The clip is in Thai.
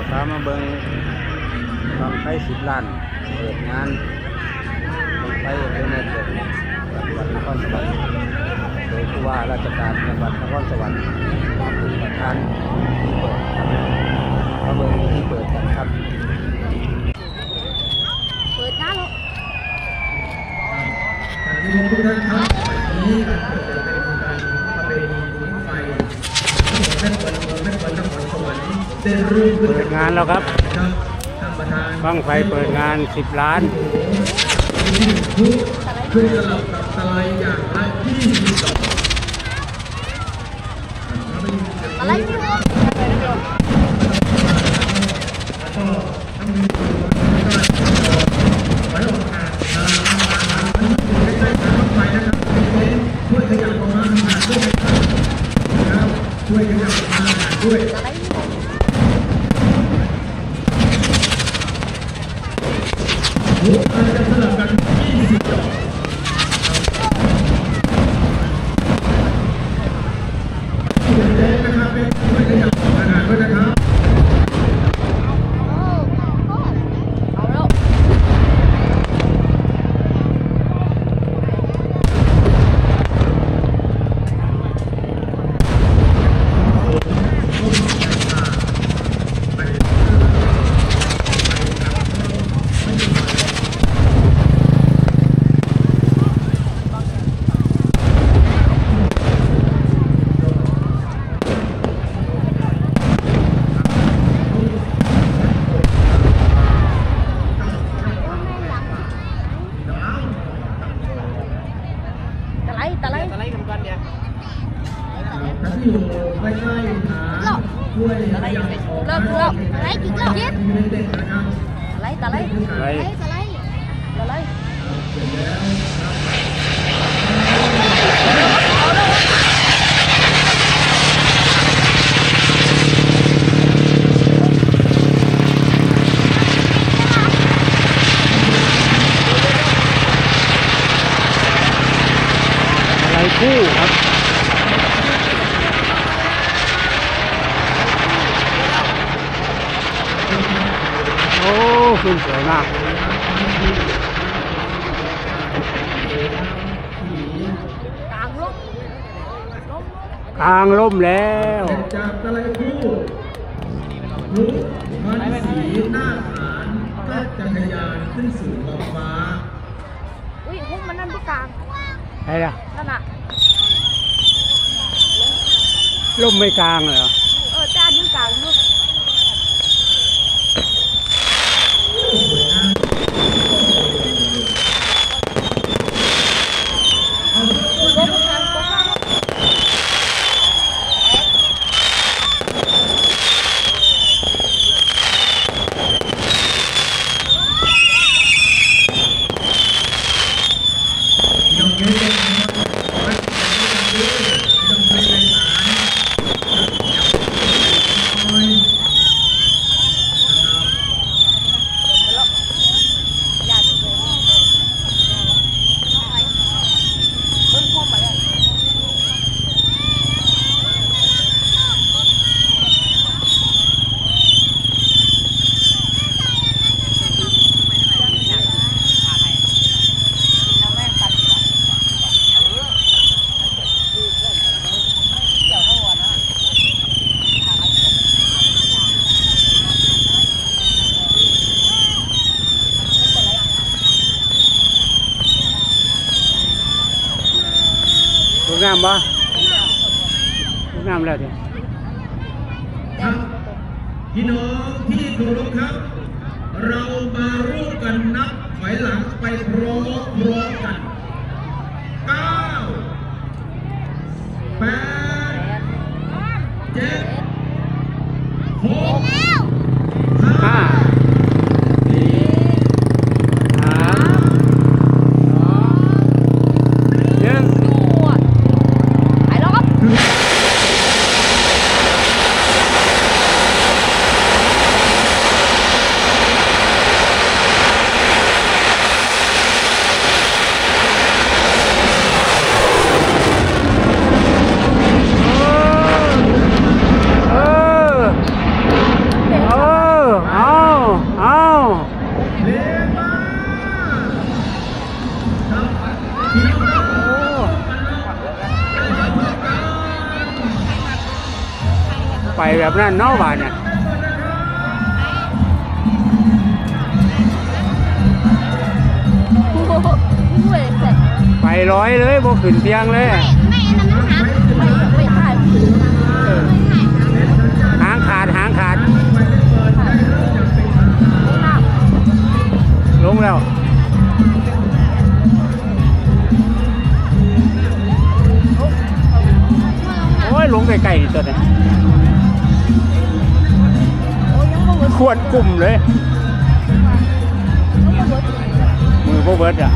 าวพามาเบิ่งทำไฟสิบล้านเปิดงานทำไฟเอ็นเน็ตจังหวัดนครสวรรค์โดยผู้ว่าราชการจังหวัดนครสวรรค์เป็นประธานที่เปิดครับมาเบิ่งที่เปิดกันครับเปิดหน้าแล้วที่ผมทุกท่านครับวันนี้การเปิดจะเป็นการ เปิดงานแล้วครับบ้างไฟเปิดงาน 10 ล้านทุกขึ้นสลับกับตะไลอย่างละ20ดอะไรที่โอ๊ต แล้วก็ทั้งมีไว้ออกงานทางทางมันอยู่ใกล้ๆทางรถไฟนะครับช่วยขยับออกมาหาด้วยนะครับ ช่วยขยับออกมาหาด้วย อะไรพี่โอ๊ต ทุกอันจะสลับกัน20ดอกเด็กๆนะครับเป็นช่วยขยับออกมาหาด้วยนะครับ เอาแล้ว ตะไลตะไลตะไลกันก่อนเนี่ย ถ้าที่อยู่ใกล้ๆหาช่วยขยับออกเลิกเลิกตะไลกินเลิกกินเด็กๆนะครับตะไลตะไลตะไลตะไลตะไลเสร็จแล้วครับอะไรคู่ครับ โอ้ ขึ้นสวยมากกลางลบลบกลางล่มแล้วจจากตะไลคู่ลุกมันสีหน้าฐานก็จะทะยานขึ้นสู่ขอบฟ้าอุ้ยหุ้มมันนั่นที่กลางไอ้ล่ะนั่นน่ะล่มไม่กลางเหรอ ลูกน้ำปะลูกน้ำแล้วเดี๋ยครับพี่น้องที่เคารพครับ เรามาร่วมกันนับถอยหลังไปพร้อมพร้อมกัน ไปแบบนั้นเนาะบ้านเนี่ยไปร้อยเลยบ่ขึ้นเตียงเลย โอ้ยลงไกลๆนี่ตัวเนี้โอ้ยังไม่เวิร์ดขวดกลุ่มเลยยังไม่เวิร์ดมือโบเบิร์ดอะ